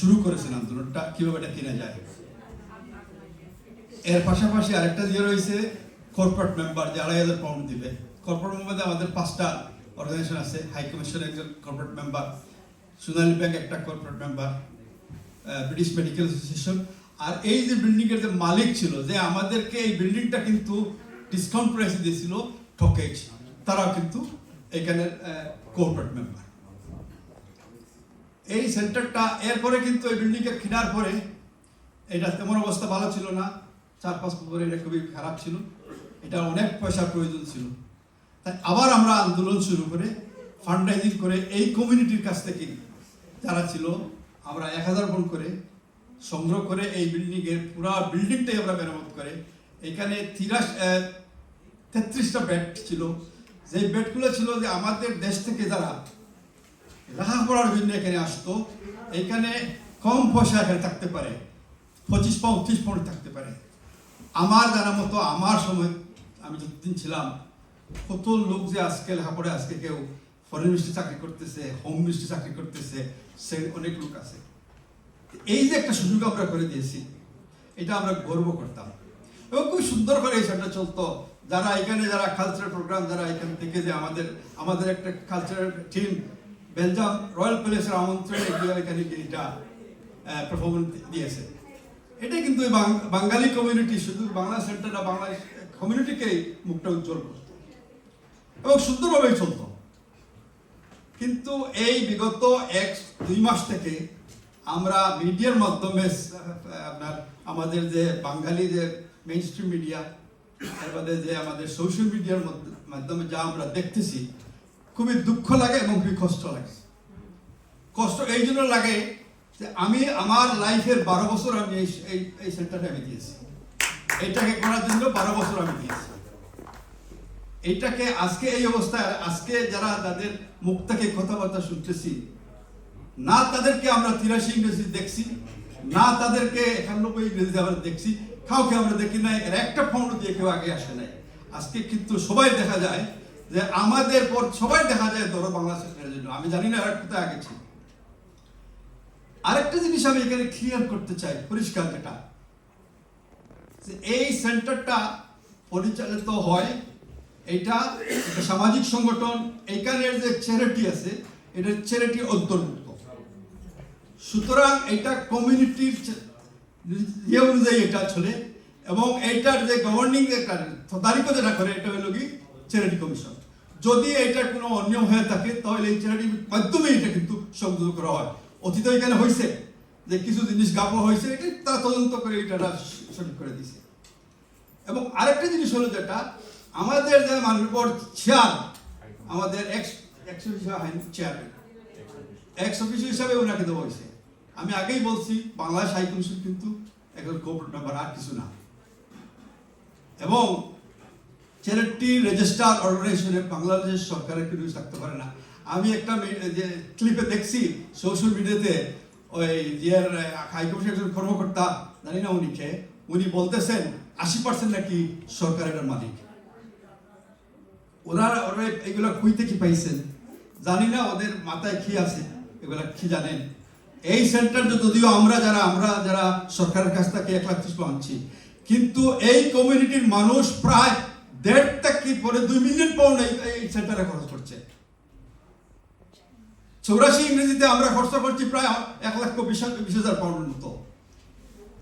শুরু করেছেন আন্দোলনটা কীভাবে এটা কেনা যায়? এর পাশাপাশি আরেকটা দিয়ে রয়েছে কর্পোরেট মেম্বার যে আড়াই হাজার পাউন্ড দিবে। কর্পোরেট মেম্বারে আমাদের পাঁচটা অর্গানাইজেশন আছে। হাই কমিশন একজন কর্পোরেট মেম্বার সোনালী ব্যাংক একটা corporate member British medical association আর এই যে বিল্ডিংয়ের যে মালিক ছিল, যে আমাদেরকে এই বিল্ডিংটা কিন্তু ডিসকাউন্ট প্রাইসে দিয়েছিল ঠকেজ তারাও কিন্তু এখানের কর্পোরেট মেম্বার এই সেন্টারটা এরপরে কিন্তু এই বিল্ডিংটা কেনার পরে এটা তেমন অবস্থা ভালো ছিল না। চার পাঁচ বছর এটা খুবই খারাপ ছিল। এটা অনেক পয়সার প্রয়োজন ছিল। তাই আবার আমরা আন্দোলন শুরু করে ফান্ডরাইজিং করে এই কমিউনিটির কাছ থেকে যারা ছিল, আমরা এক হাজার বন করে সংগ্রহ করে এই বিল্ডিংয়ের পুরা বিল্ডিংটাই আমরা মেরামত করে। এখানে তিরাশ তেত্রিশটা বেড ছিল। যে বেডগুলো ছিল যে আমাদের দেশ থেকে যারা লেখাপড়ার জন্য এখানে আসতো। এখানে কম পয়সা এখানে থাকতে পারে, পঁচিশ পাউন্ড, ত্রিশ পাউন্ড থাকতে পারে। আমার জানা মতো, আমার সময় আমি যতদিন ছিলাম, কত লোক যে আজকে লেখাপড়ে, আজকে কেউ ফরেন মিনিস্ট্রি চাকরি করতেছে হোম মিনিস্ট্রি চাকরি করতেছে, সে অনেক লোক আছে। এই যে একটা সুযোগ আমরা করে দিয়েছি, এটা আমরা গর্ব করতাম। এবং খুব সুন্দর করে এই সেটা চলতো। যারা এখানে, যারা কালচারাল প্রোগ্রাম যারা এখান থেকে যে আমাদের আমাদের একটা কালচারাল টিম বেলজাম রয়্যাল প্যালেসের আমন্ত্রণে এখানে এটা পারফরমেন্স দিয়েছে। এটা কিন্তু বাঙালি কমিউনিটি শুধু বাংলা সেন্টার না বাংলা কমিউনিটিকেই মুখটা উজ্জ্বল করত এবং সুন্দরভাবেই চলতো। কিন্তু এই বিগত এক, দুই মাস থেকে আমরা মিডিয়ার মাধ্যমে আপনার আমাদের যে বাঙালি যে মেইন স্ট্রিম মিডিয়া এরপরে যে আমাদের সোশ্যাল মিডিয়ার মধ্য- মাধ্যমে যা আমরা দেখতেছি খুবই দুঃখ লাগে এবং খুবই কষ্ট লাগে। কষ্ট এই জন্য লাগে যে আমি আমার লাইফের বারো বছর আমি এই এই সেন্টারটা আমি দিয়েছি। এইটাকে করার জন্য বারো বছর আমি দিয়েছি। এইটাকে আজকে এই অবস্থায়, আজকে যারা তাদের মুখ থেকে কথাবার্তা শুনতেছি, না তাদেরকে আমরা তিরাশি ইংরেজি দেখছি, না তাদেরকে একানব্বই ইংরেজি আমরা দেখছি, কাউকে আমরা দেখি নাই। এর একটা ফাউন্ড দিয়ে কেউ আগে আসে নাই। আজকে কিন্তু সবাই দেখা যায় যে আমাদের পর সবাই দেখা যায় ধরো বাংলা সেক্টরের জন্য। আমি জানি না আর কোথায় আগে ছিল। আরেকটা জিনিস আমি এখানে ক্লিয়ার করতে চাই, পরিষ্কার যেটা। এই সেন্টারটা পরিচালিত হয় এটা সামাজিক সংগঠন এখানের যে চ্যারিটি আছে এটা চ্যারিটি অন্তর্ভুক্ত। সুতরাং এটা কমিউনিটির ইয়ে অনুযায়ী এটা চলে এবং এইটার যে গভর্নিং তদারিকো যেটা করে, এটা হলো কি? চ্যারিটি কমিশন যদি এইটার কোনো অনিয়ম হয়ে থাকে, তাহলে এই চ্যারিটির মাধ্যমে এটা কিন্তু সংযোগ করা হয়। অতীত এখানে হয়েছে যে কিছু জিনিস গাপ হয়েছে এটা তারা তদন্ত করে এটা সঠিক করে দিছে। এবং আরেকটা জিনিস হলো যেটা, আমাদের যে মাননীয় চেয়ার, আমাদের এক্স এক্স অফিস হিসাবে ওনাকে দেওয়া হয়েছে আমি আগেই বলছি, বাংলাদেশ হাই কিন্তু একজন কোর্পোরেট মেম্বার আর কিছু না। এবং চ্যারিটি রেজিস্টার অর্গানাইজেশনে বাংলাদেশ সরকারের কিন্তু থাকতে পারে না। আমি একটা যে ক্লিপে দেখছি সোশ্যাল মিডিয়াতে ওই জিয়ার হাই কমিশন একজন কর্মকর্তা, জানি না উনি কে, উনি বলতেছেন, আশি পার্সেন্ট নাকি সরকারের মালিক। ওনারা ওরা এগুলো খুঁজতে কি পাইছেন? জানি না ওদের মাথায় কি আছে, এগুলা কি জানেন? এই সেন্টার যদিও আমরা যারা আমরা যারা সরকারের কাছ থেকে এক লাখ কিন্তু এই কমিউনিটির মানুষ প্রায় দেড় থেকে পরে দুই মিলিয়ন পাউন্ড এই সেন্টারে খরচ করছে। চৌরাশি ইংরেজিতে আমরা খরচ করছি প্রায় এক লাখ বিশ বিশ হাজার পাউন্ডের মতো।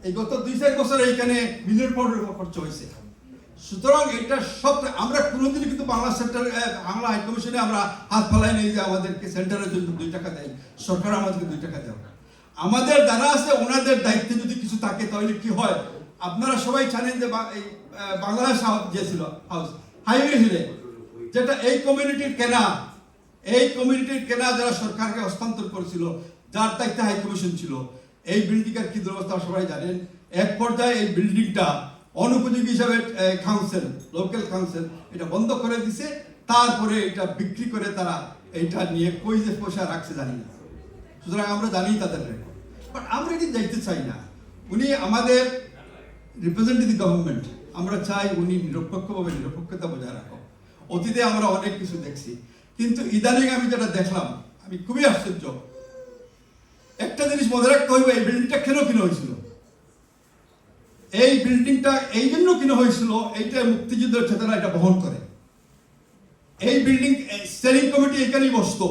এই গত দুই চার বছর এইখানে মিলিয়ন পাউন্ডের খরচ হয়েছে। সুতরাং এটা সব আমরা কোনোদিনই কিন্তু বাংলা সেন্টার বাংলা হাই কমিশনে আমরা হাত ফেলাই নেই যে আমাদেরকে সেন্টারের জন্য দুই টাকা দেয়। সরকার আমাদেরকে দুই টাকা দেয় আমাদের দ্বারা আছে, ওনাদের দায়িত্বে যদি কিছু থাকে, তাহলে কি হয়? আপনারা সবাই জানেন যে বাংলাদেশ যে ছিল, হাউস, হাইওয়ে হিলে যেটা এই কমিউনিটির কেনা, এই কমিউনিটির কেনা যারা সরকারকে হস্তান্তর করেছিল, যার দায়িত্বে হাই ছিল, এই বিল্ডিংয়ের কি দুরবস্থা সবাই জানেন? এক পর্যায়ে এই বিল্ডিংটা অনুপযোগী হিসাবে কাউন্সিল লোকাল কাউন্সিল এটা বন্ধ করে দিছে। তারপরে এটা বিক্রি করে তারা এটা নিয়ে কই যে পয়সা রাখছে জানি না। সুতরাং আমরা জানি তাদের রেকর্ড বাট আমরা এটি দেখতে চাই না। উনি আমাদের রিপ্রেজেন্টেটিভ গভর্নমেন্ট আমরা চাই উনি নিরপেক্ষভাবে নিরপেক্ষতা বজায় রাখো অতীতে আমরা অনেক কিছু দেখছি, কিন্তু ইদানিং আমি যেটা দেখলাম, আমি খুবই আশ্চর্য। একটা জিনিস মনে রাখতে হইবে, এই বিল্ডিংটা কেন কিনা হয়েছিল? এই বিল্ডিংটা এই জন্য কিনা হয়েছিল এইটা মুক্তিযুদ্ধের চেতনা এটা বহন করে। এই বিল্ডিং স্টেরিং কমিটি এখানেই বসতো।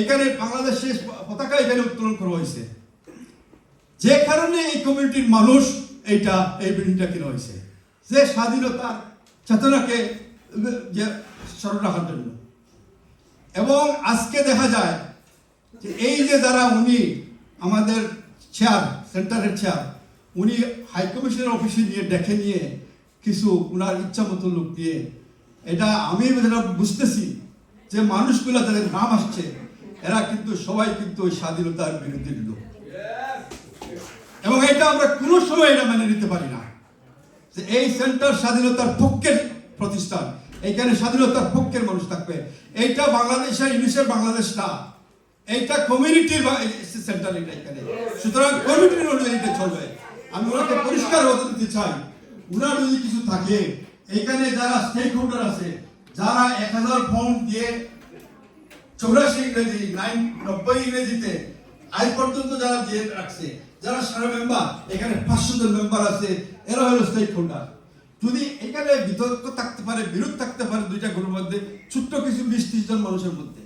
এখানে বাংলাদেশের পতাকা এখানে উত্তোলন করা হয়েছে। যে কারণে এই কমিউনিটির মানুষ এইটা, এই বিল্ডিংটা কিনা হয়েছে। যে স্বাধীনতার চেতনাকে, যে স্মরণ রাখার জন্য। এবং আজকে দেখা যায় যে এই যে যারা উনি আমাদের চেয়ার সেন্টারের চেয়ার উনি হাইকমিশনের অফিসে নিয়ে ডেকে নিয়ে কিছু উনার ইচ্ছা মতো লোক দিয়ে, এটা আমি যেটা বুঝতেছি যে মানুষগুলো যাদের নাম আসছে, এরা কিন্তু সবাই কিন্তু ওই স্বাধীনতার বিরুদ্ধে লোক এবং এটা আমরা কোনো সময় এটা মেনে নিতে পারি না। যে এই সেন্টার স্বাধীনতার পক্ষের প্রতিষ্ঠান, এইখানে স্বাধীনতার পক্ষের মানুষ থাকবে। এইটা বাংলাদেশের ইংলিশের বাংলাদেশ না। এইটা কমিউনিটির সেন্টার এটা এখানে। সুতরাং কমিউনিটির অনুযায়ী এটা চলবে। আমি ওনাকে পরিষ্কার হতে দিতে চাই, ওনার যদি কিছু থাকে এখানে যারা স্টেক হোল্ডার আছে, যারা এক হাজার পাউন্ড দিয়ে চৌরাশি ইংরেজি নাইন নব্বই ইংরেজিতে আজ পর্যন্ত যারা দিয়ে রাখছে যারা সারা মেম্বার এখানে পাঁচশো জন মেম্বার আছে, এরা হলো স্টেক হোল্ডার যদি এখানে বিতর্ক থাকতে পারে, বিরোধ থাকতে পারে দুইটা গ্রুপের মধ্যে, ছোট্ট কিছু বিশ ত্রিশ জন মানুষের মধ্যে।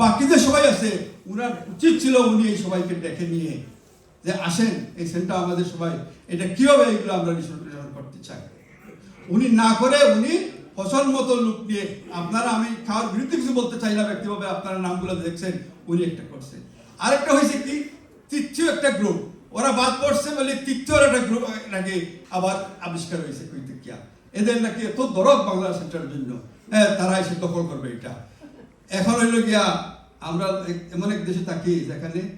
বাকি যে সবাই আছে, উনার উচিত ছিল উনি এই সবাইকে ডেকে নিয়ে যে আসেন, এই সেন্টার আমাদের সবাই, এটা কীভাবে এইগুলো আমরা নিঃসরণ করতে চাই? উনি না করে উনি ফসল মতো লোক নিয়ে, আপনারা আমি খাওয়ার বিরুদ্ধে কিছু বলতে চাই না, ব্যক্তিভাবে আপনারা নামগুলো দেখছেন, উনি একটা করছেন আরেকটা হয়েছে কি? তৃতীয় একটা গ্রুপ ওরা বাদ পড়ছে বলে তৃতীয় একটা গ্রুপ নাকি আবার আবিষ্কার হয়েছে কৈতিকিয়া। এদের নাকি এত দরদ বাংলা সেন্টারের জন্য। হ্যাঁ তারা এসে দখল করবে এটা। এখন হইল গিয়া আমরা এমন এক দেশে থাকি যেখানে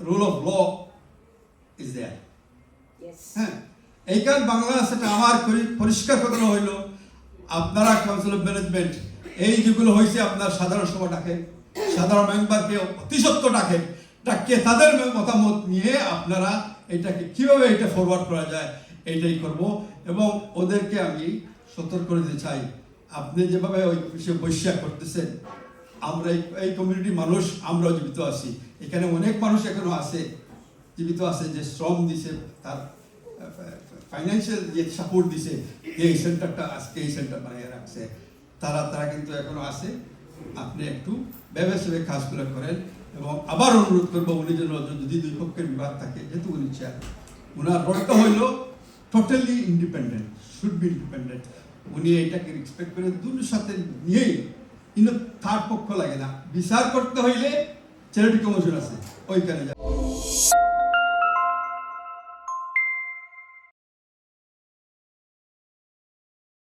rule of law is there. হ্যাঁ এইখান বাংলা সেটা আমার পরি- পরিষ্কার কথা হইল। আপনারা কাউন্সিল অফ ম্যানেজমেন্ট এই যেগুলো হয়েছে আপনার সাধারণ সভা ডাকেন সাধারণ মেম্বারকে অতিসত্ব ডাকেন। ডাকিয়ে তাদের মতামত নিয়ে আপনারা এটাকে কীভাবে এটা ফরওয়ার্ড করা যায় এইটাই করব। এবং ওদেরকে আমি সতর্ক করে দিতে চাই। আপনি যেভাবে ওই অফিসে বৈশাখ করতেছেন, আমরা এই- কমিউনিটির মানুষ, আমরাও জীবিত আছি। এখানে অনেক মানুষ এখনও আছে, জীবিত আছে যে শ্রম দিছে, তার ফাইন্যান্সিয়াল যে সাপোর্ট দিছে এই সেন্টারটা আজকে এই সেন্টার বানিয়ে রাখছে। তারা তারা কিন্তু এখনও আছে। আপনি একটু সেবে কাজগুলো করেন। এবং আবার অনুরোধ করব উনি যেন যদি দুই পক্ষের বিবাদ থাকে যেহেতু উনি চেয়ার ওনার রোলটা হইল totally independent should be independent উনি এটাকে রেসপেক্ট করে দুটোর সাথে নিয়েই, কিন্তু থার্ড পক্ষ লাগে না। বিচার করতে হইলে চ্যারিটি কমিশন আছে, ওইখানে যায়